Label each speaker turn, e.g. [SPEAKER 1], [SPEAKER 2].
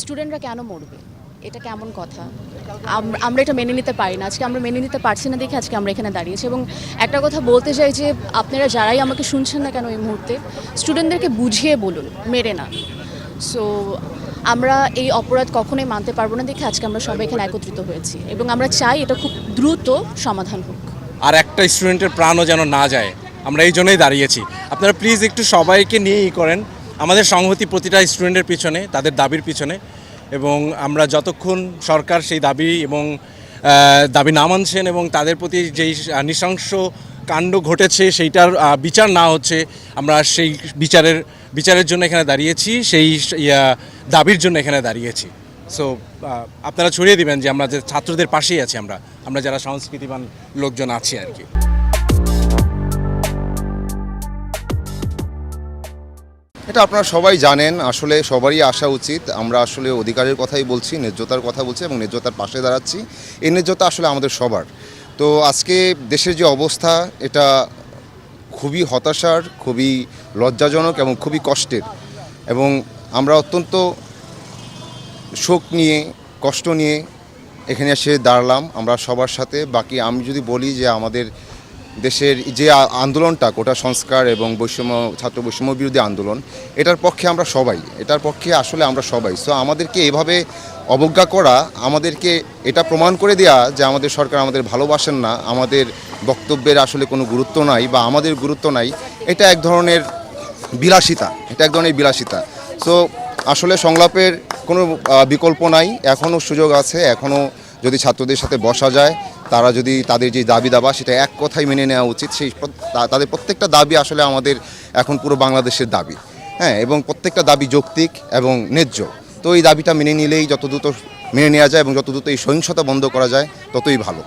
[SPEAKER 1] স্টুডেন্টরা কেন মরবে? এটা কেমন কথা? আমরা এটা মেনে নিতে পারি না। আজকে আমরা মেনে নিতে পারছি না দেখে আজকে আমরা এখানে দাঁড়িয়েছি এবং একটা কথা বলতে চাই যে আপনারা যারাই আমাকে শুনছেন না কেন এই মুহূর্তে, স্টুডেন্টদেরকে বুঝিয়ে বলুন, মেরে না। সো আমরা এই অপরাধ কখনোই মানতে পারব না দেখে আজকে আমরা সবাই এখানে একত্রিত হয়েছি এবং আমরা চাই এটা খুব দ্রুত সমাধান হোক।
[SPEAKER 2] আর একটা স্টুডেন্টের প্রাণও যেন না যায়, আমরা এই জন্যই দাঁড়িয়েছি। আপনারা প্লিজ একটু সবাইকে নিয়েই করেন। আমাদের সংহতি প্রতিটা স্টুডেন্টের পিছনে, তাদের দাবির পিছনে এবং আমরা যতক্ষণ সরকার সেই দাবি এবং দাবি না মানছেন এবং তাদের প্রতি যেই নৃশংস কাণ্ড ঘটেছে সেইটার বিচার না হচ্ছে, আমরা সেই বিচারের বিচারের জন্য এখানে দাঁড়িয়েছি, সেই দাবির জন্য এখানে দাঁড়িয়েছি। সো আপনারা ছড়িয়ে দিবেন যে আমরা যে ছাত্রদের পাশেই আছি আমরা আমরা যারা সংস্কৃতিবান লোকজন আছি আর কি।
[SPEAKER 3] এটা আপনারা সবাই জানেন, আসলে সবারই আসা উচিত। আমরা আসলে অধিকারের কথাই বলছি, ন্যায্যতার কথা বলছি এবং ন্যায্যতার পাশে দাঁড়াচ্ছি। এই ন্যায্যতা আসলে আমাদের সবার। তো আজকে দেশের যে অবস্থা, এটা খুবই হতাশার, খুবই লজ্জাজনক এবং খুবই কষ্টের। এবং আমরা অত্যন্ত শোক নিয়ে, কষ্ট নিয়ে এখানে এসে দাঁড়ালাম। আমরা সবার সাথে। বাকি আমি যদি বলি যে আমাদের দেশের যে আন্দোলনটা, কোটা সংস্কার এবং বৈষম্য, ছাত্র বৈষম্য বিরোধী আন্দোলন, এটার পক্ষে আমরা সবাই, এটার পক্ষে আসলে আমরা সবাই। সো আমাদেরকে এভাবে অবজ্ঞা করা, আমাদেরকে এটা প্রমাণ করে দেওয়া যে আমাদের সরকার আমাদের ভালোবাসেন না, আমাদের বক্তব্যের আসলে কোনো গুরুত্ব নাই বা আমাদের গুরুত্ব নাই, এটা এক ধরনের বিলাসিতা, এটা এক ধরনের বিলাসিতা। সো আসলে সংলাপের কোনো বিকল্প নাই এখনও সুযোগ আছে এখনও যদি ছাত্রদের সাথে বসা যায় তারা যদি তাদের যে দাবি দাবা সেটা এক কথাই মেনে নেওয়া উচিত, সেই তাদের প্রত্যেকটা দাবি আসলে আমাদের এখন পুরো বাংলাদেশের দাবি। হ্যাঁ এবং প্রত্যেকটা দাবি যৌক্তিক এবং ন্যায্য। তো এই দাবিটা মেনে নিলেই যত দ্রুত মেনে নেওয়া যায় এবং যত দ্রুত এই সহিংসতা বন্ধ করা যায়, ততই ভালো।